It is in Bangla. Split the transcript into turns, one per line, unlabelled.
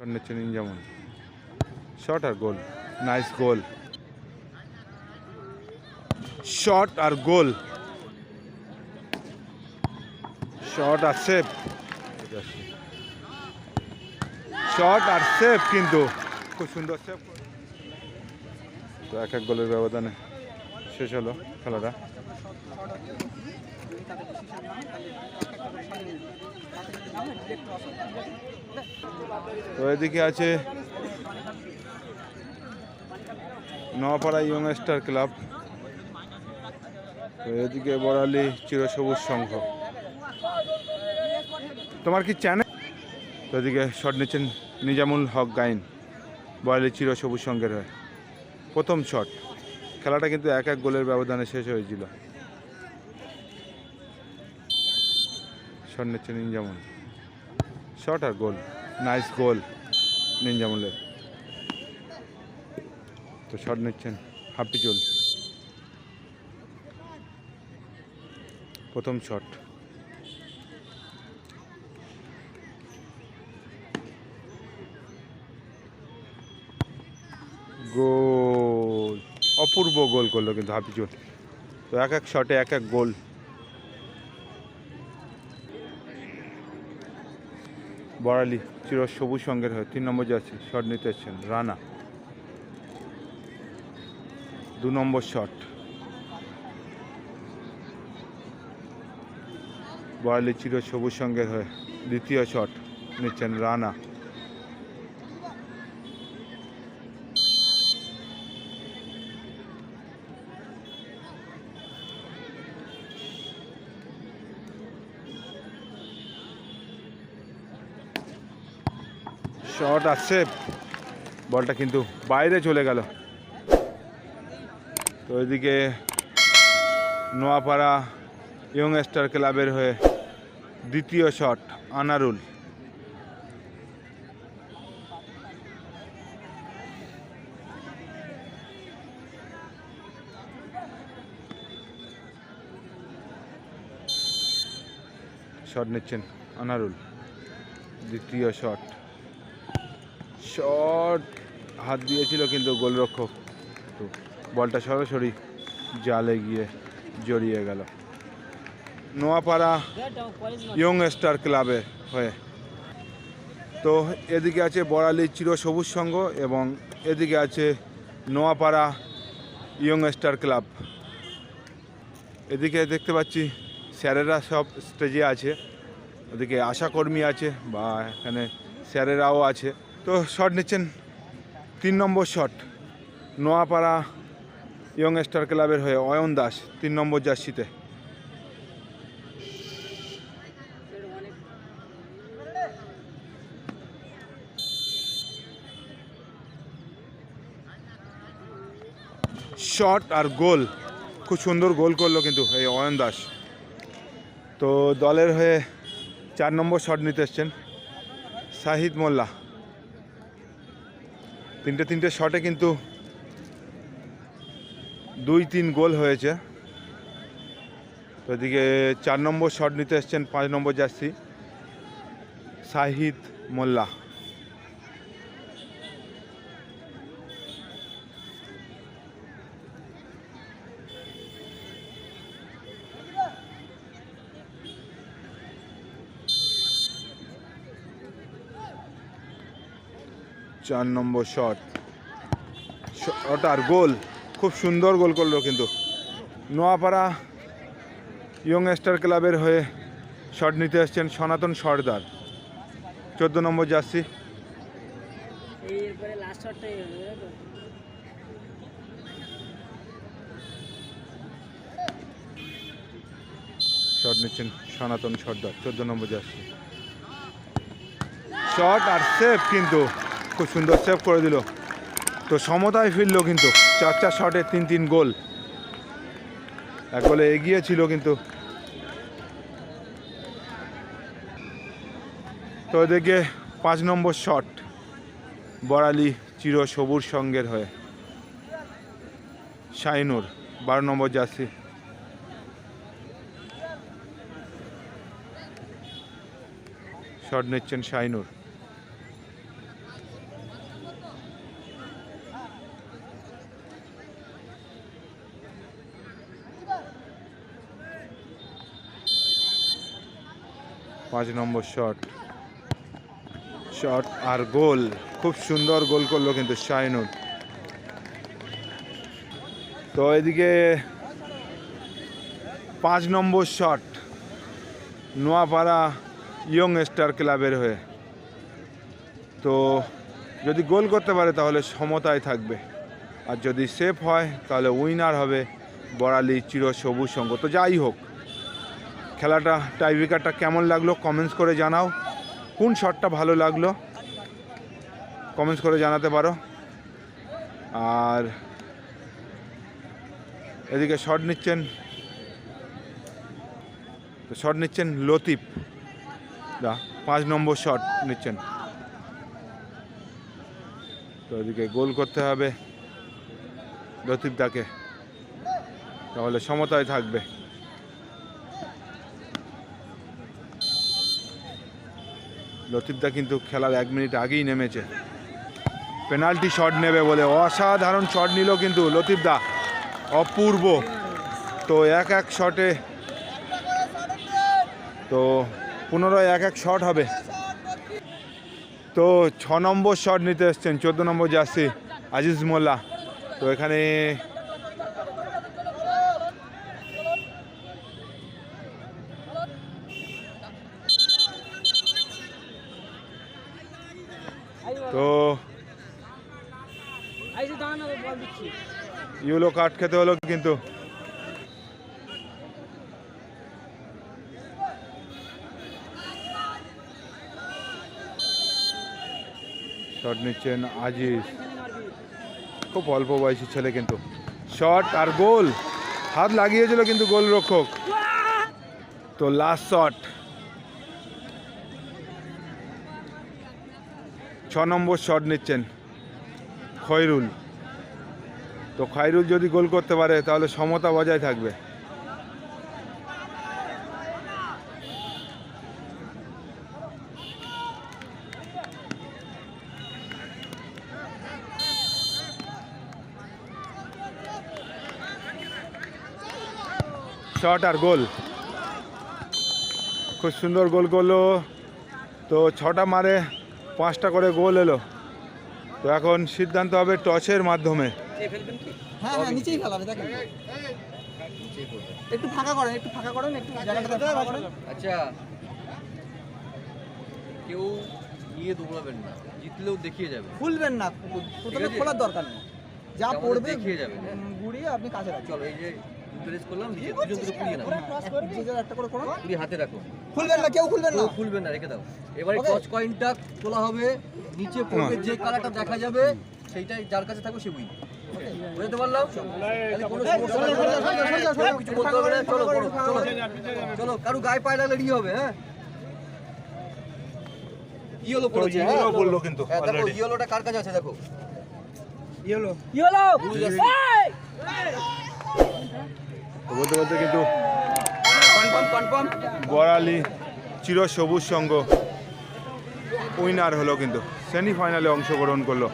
যেমন শট আর গোল নাইস গোল শট আর গোল শট আর সেভ শট আর সেভ কিন্তু খুব সুন্দর সেভ তো এক এক গোলের ব্যবধানে শেষ হলো খেলাটা। তো এদিকে আছে নোয়াপাড়া ইয়ং স্টার ক্লাব। তো এদিকে বড়ালি চিরসবুজ সংঘ। তোমার কি চ্যানেল? তো এদিকে শট নিচ্ছেন নিজামুল হক গাইন, বড়ালি চিরসবুজ সংঘের হয়ে। প্রথম শট। খেলাটা কিন্তু এক এক গোলের ব্যবধানে শেষ হয়েছিল। শট নিচ্ছেন নিজামুল। শট আর গোল নাইস গোল নিনজামুলের তো শট নিচ্ছেন হাফিজুল প্রথম শট গোল। অপূর্ব গোল করল কিন্তু হাফিজুল তো এক এক শটে এক এক গোল। বড়ালি চির সবুজ সঙ্গের হয়ে। তিন নম্বর যাচ্ছে শট নিতে এসছেন রানা। দু নম্বর শট। বড়ালি চির সবুজ সঙ্গের হয়ে দ্বিতীয় শট নিচ্ছেন রানা। শট আসছে। বলটা কিন্তু বাইরে চলে গেল। তো এদিকে নোয়াপাড়া ইয়ং স্টার ক্লাবের হয়ে দ্বিতীয় শট, আনারুল। শট নিচ্ছেন আনারুল। দ্বিতীয় শট। শট, হাত দিয়েছিল কিন্তু গোলরক্ষক। তো বলটা সরাসরি জালে গিয়ে জড়িয়ে গেল। নোয়াপাড়া ইয়ং স্টার ক্লাবে হয়ে। তো এদিকে আছে বড়ালি চির সবুজ সংঘ এবং এদিকে আছে নোয়াপাড়া ইয়ং স্টার ক্লাব। এদিকে দেখতে পাচ্ছি স্যারেরা সব স্টেজে আছে। ওদিকে আশাকর্মী আছে বা এখানে স্যারেরাও আছে। তো শট নিচ্ছেন তিন number shot Noapara young star ক্লাবের হয়ে অয়ন দাস তিন নম্বর জার্সিতে। শট আর গোল, খুব সুন্দর গোল করল কিন্তু এই অয়ন দাস। তো দলের হয়ে চার নম্বর শট নিতে এসছেন শাহিদ মোল্লা। তিনটে তিনটে শটে কিন্তু দুই তিন গোল হয়েছে। তো এদিকে চার নম্বর শট নিতে এসছেন, পাঁচ নম্বর জার্সি শাহিদ মোল্লা। চার নম্বর শট শট আর গোল খুব সুন্দর গোল করল কিন্তু। নোয়াপাড়া ইয়ং স্টার ক্লাবের হয়ে শট নিতে এসছেন সনাতন সর্দার। চোদ্দ নম্বর জার্সি। শট নিচ্ছেন সনাতন সর্দার চোদ্দ নম্বর জার্সি। শট আর সেফ কিন্তু। খুব সুন্দর সেভ করে দিল। তো সমতায় ফিরলো কিন্তু, চার চার শটে তিন তিন গোল। এক গোলে এগিয়ে ছিল কিন্তু। তো এদিকে পাঁচ নম্বর শট বড়ালি চির সবুর সঙ্গের হয়ে। শাইনুর বারো নম্বর জার্সি। শট নিচ্ছেন শাইনুর পাঁচ নম্বর শট শট আর গোল, খুব সুন্দর গোল করল কিন্তু শাইনুর তো এদিকে পাঁচ number shot Noapara young star ক্লাবের হয়ে। তো যদি গোল করতে পারে তাহলে সমতায় থাকবে। আর যদি সেফ হয় তাহলে উইনার হবে বড়ালি চির সবুজ সঙ্গ তো যাই হোক খেলাটা টাইব্রেকারটা কেমন লাগল কমেন্টস করে জানাও। কোন শটটা ভালো লাগল কমেন্টস করে জানাতে পারো। আর এদিকে শট নিচ্ছেন তো শট নিচ্ছেন লতিফ। দা, পাঁচ নম্বর শট নিচ্ছেন। তো এদিকে গোল করতে হবে লতিফ দাকে। তাহলে সমতায় থাকবে। লতিফদা কিন্তু খেলার এক মিনিট আগেই নেমেছে। পেনাল্টি শট নেবে বলে অসাধারণ শট নিল কিন্তু লতিফদা। অপূর্ব। তো এক এক শটে তো পুনরায় এক এক শট হবে। তো ছ নম্বর শট নিতে এসছেন, চোদ্দ নম্বর জার্সি আজিজ মোল্লা। তো এখানে তো ইউলো কাট খেতে হলো কিন্তু। শট নিচ্ছেন আজিজ। খুব অল্প বয়সী ছেলে কিন্তু। শট আর গোল হাত লাগিয়েছিল কিন্তু গোল রক্ষক তো লাস্ট শট ছ নম্বর শট নিচ্ছেন খয়রুল তো খয়রুল যদি গোল করতে পারে, তাহলে সমতা বজায় থাকবে। শট আর গোল। খুব সুন্দর গোল করল। তো ছটা মারে পাঁচটা করে গোল এলো। তো এখন সিদ্ধান্ত হবে টসের মাধ্যমে।
হ্যাঁ হ্যাঁ নিচেই ফেলাবে দেখেন। একটু ফাঁকা করেন একটু ফাঁকা করেন একটু জায়গাটা করেন।
আচ্ছা। কেউ নিয়ে দৌড়াবেন না জিতলেও দেখিয়ে যাবে
খুলবেন না প্রথমে? খোলার দরকার নেই। যা পড়বে
দেখিয়ে যাবে।
গুড়িয়ে আপনি কাছে
চলো এই যে প্রেস করলাম দুজন কুড়িয়ে নাও
একটা করে করুন
কুড়ি হাতে রাখো।
খুলবেন না কেউ খুলবেন না।
খুলবেন না রেখে দাও। এবারে. টচ কয়েনটা তোলা হবে নিচে পড়বে যে কালারটা দেখা যাবে সেইটাই যার কাছে থাকবে সে উইন বুঝতে পারলাম। হ্যাঁ, কিছু বলতে হবে না চলো চলো। চলো কারও গায়ে পায়ে লাগলে রেডি হবে হ্যাঁ? ইয়েলো পড়েছে হ্যাঁ?
ইয়েলো বলল কিন্তু
হ্যাঁ, দেখো ইয়েলোটা কার কাছে আছে দেখো?
ইয়েলো
ইয়েলো
বলতে বলতে কিন্তু
বরালি চিরসবুজ
বড়ালি চির সবুজ সংঘ উইনার হলো কিন্তু। সেমিফাইনালে অংশগ্রহণ করল।